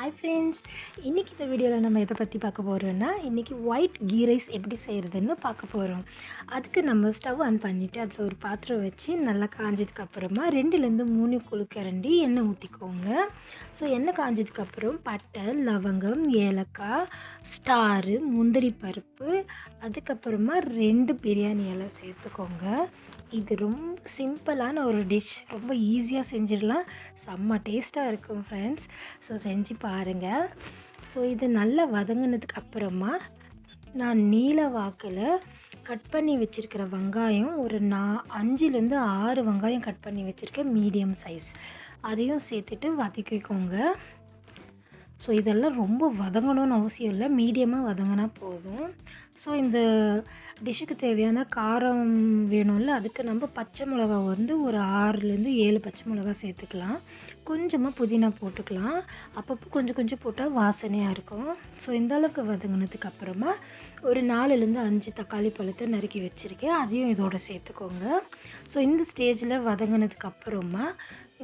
Hi friends இன்றைக்கி இந்த வீடியோவில் நம்ம எதை பற்றி பார்க்க போகிறோன்னா இன்றைக்கி ஒயிட் கீ ரைஸ் எப்படி செய்கிறதுன்னு பார்க்க போகிறோம் அதுக்கு நம்ம ஸ்டவ் ஆன் பண்ணிவிட்டு அதில் ஒரு பாத்திரம் வச்சு நல்லா காஞ்சதுக்கப்புறமா ரெண்டுலேருந்து மூணு குழுக்கரண்டி எண்ணெய் ஊற்றிக்கோங்க ஸோ எண்ணெய் காஞ்சதுக்கப்புறம் பட்டை லவங்கம் ஏலக்காய் ஸ்டாரு முந்திரி பருப்பு அதுக்கப்புறமா ரெண்டு பிரியாணி எல்லாம் சேர்த்துக்கோங்க. இது ரொம்ப சிம்பிளான ஒரு டிஷ் ரொம்ப ஈஸியாக செஞ்சிடலாம். செம்ம டேஸ்ட்டாக இருக்கும் ஃப்ரெண்ட்ஸ் ஸோ செஞ்சு பாருங்கள் ஸோ இது நல்லா வதங்கினதுக்கு அப்புறமா நான் நீல வாக்கில் கட் பண்ணி வச்சுருக்கிற வெங்காயம் ஒரு நா அஞ்சுலேருந்து ஆறு வெங்காயம் கட் பண்ணி வச்சுருக்கேன் மீடியம் சைஸ் அதையும் சேர்த்துட்டு வதக்கிக்கோங்க. ஸோ இதெல்லாம் ரொம்ப வதங்கணும்னு அவசியம் இல்லை. மீடியமாக வதங்கினா போதும். ஸோ இந்த டிஷ்ஷுக்கு தேவையான காரம் வேணும்ல அதுக்கு நம்ம பச்சை மிளகா வந்து ஒரு ஆறுலேருந்து ஏழு பச்சை மிளகா சேர்த்துக்கலாம். கொஞ்சமாக புதினா போட்டுக்கலாம். அப்பப்போ கொஞ்சம் கொஞ்சம் போட்டால் வாசனையாக இருக்கும். ஸோ இந்த அளவுக்கு வதங்கினதுக்கு அப்புறமா ஒரு நாலுலேருந்து அஞ்சு தக்காளி பழத்தை நறுக்கி வச்சுருக்கேன். அதையும் இதோட சேர்த்துக்கோங்க. ஸோ இந்த ஸ்டேஜில் வதங்கினதுக்கு அப்புறமா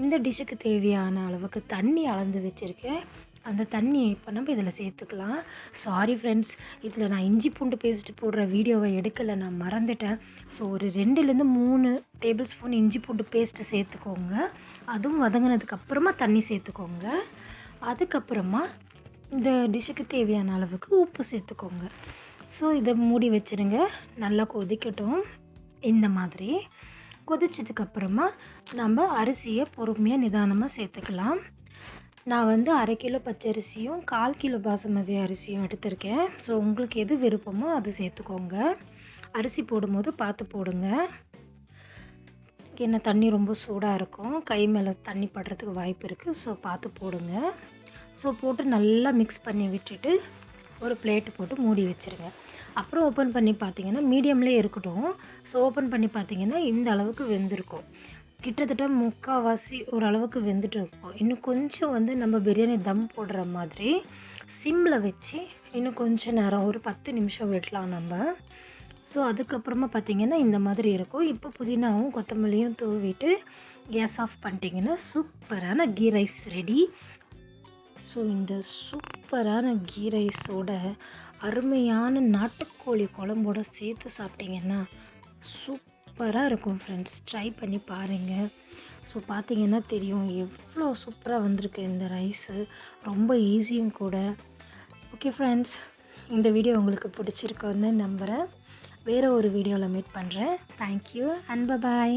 இந்த டிஷ்ஷுக்கு தேவையான அளவுக்கு தண்ணி அளந்து வச்சுருக்கேன். அந்த தண்ணியை இப்போ நம்ம இதில் சேர்த்துக்கலாம். சாரி ஃப்ரெண்ட்ஸ் இதில் நான் இஞ்சி பூண்டு பேஸ்ட் போடுற வீடியோவை எடுக்கலை நான் மறந்துட்டேன். ஸோ ஒரு ரெண்டுலேருந்து மூணு டேபிள் ஸ்பூன் இஞ்சி பூண்டு பேஸ்ட்டு சேர்த்துக்கோங்க. அதுவும் வதங்கினதுக்கு அப்புறமா தண்ணி சேர்த்துக்கோங்க. அதுக்கப்புறமா இந்த டிஷ்ஷுக்கு தேவையான அளவுக்கு உப்பு சேர்த்துக்கோங்க. ஸோ இதை மூடி வச்சுருங்க. நல்லா கொதிக்கட்டும். இந்த மாதிரி கொதிச்சதுக்கப்புறமா நம்ம அரிசியை பொறுமையாக நிதானமாக சேர்த்துக்கலாம். நான் வந்து அரை கிலோ பச்சரிசியும் கால் கிலோ பாசுமதி அரிசியும் எடுத்திருக்கேன். ஸோ உங்களுக்கு எது விருப்பமோ அது சேர்த்துக்கோங்க. அரிசி போடும்போது பார்த்து போடுங்க. ஏன்னா தண்ணி ரொம்ப சூடாக இருக்கும். கை மேலே தண்ணி படுறதுக்கு வாய்ப்பு இருக்குது ஸோ பார்த்து போடுங்க. ஸோ போட்டு நல்லா மிக்ஸ் பண்ணி விட்டுட்டு ஒரு பிளேட்டு போட்டு மூடி வச்சுருங்க. அப்புறம் ஓப்பன் பண்ணி பார்த்தீங்கன்னா மீடியம்லேயே இருக்கட்டும். ஸோ ஓப்பன் பண்ணி பார்த்தீங்கன்னா இந்த அளவுக்கு வெந்திருக்கும். கிட்டத்தட்ட முக்கால்வாசி ஓரளவுக்கு வெந்துட்டு இருக்கும். இன்னும் கொஞ்சம் வந்து நம்ம பிரியாணி தம் போடுற மாதிரி சிம்மில் வச்சு இன்னும் கொஞ்சம் நேரம் ஒரு பத்து நிமிஷம் விடலாம் நம்ம. ஸோ அதுக்கப்புறமா பார்த்திங்கன்னா இந்த மாதிரி இருக்கும். இப்போ புதினாவும் கொத்தமல்லியும் தூவிட்டு கேஸ் ஆஃப் பண்ணிட்டீங்கன்னா சூப்பரான கீ ரைஸ் ரெடி ஸோ இந்த சூப்பரான கீ ரைஸோட அருமையான நாட்டுக்கோழி குழம்போட சேர்த்து சாப்பிட்டிங்கன்னா சூப்பராக இருக்கும் ஃப்ரெண்ட்ஸ் ட்ரை பண்ணி பாருங்கள் ஸோ பார்த்தீங்கன்னா தெரியும் எவ்வளோ சூப்பராக வந்திருக்கு இந்த ரைஸு ரொம்ப ஈஸியும் கூட. ஓகே ஃப்ரெண்ட்ஸ் இந்த வீடியோ உங்களுக்கு பிடிச்சிருக்குன்னு நம்புகிறேன் வேறு ஒரு வீடியோவில் மீட் பண்ணுறேன் தேங்க்யூ அண்ட் பாய்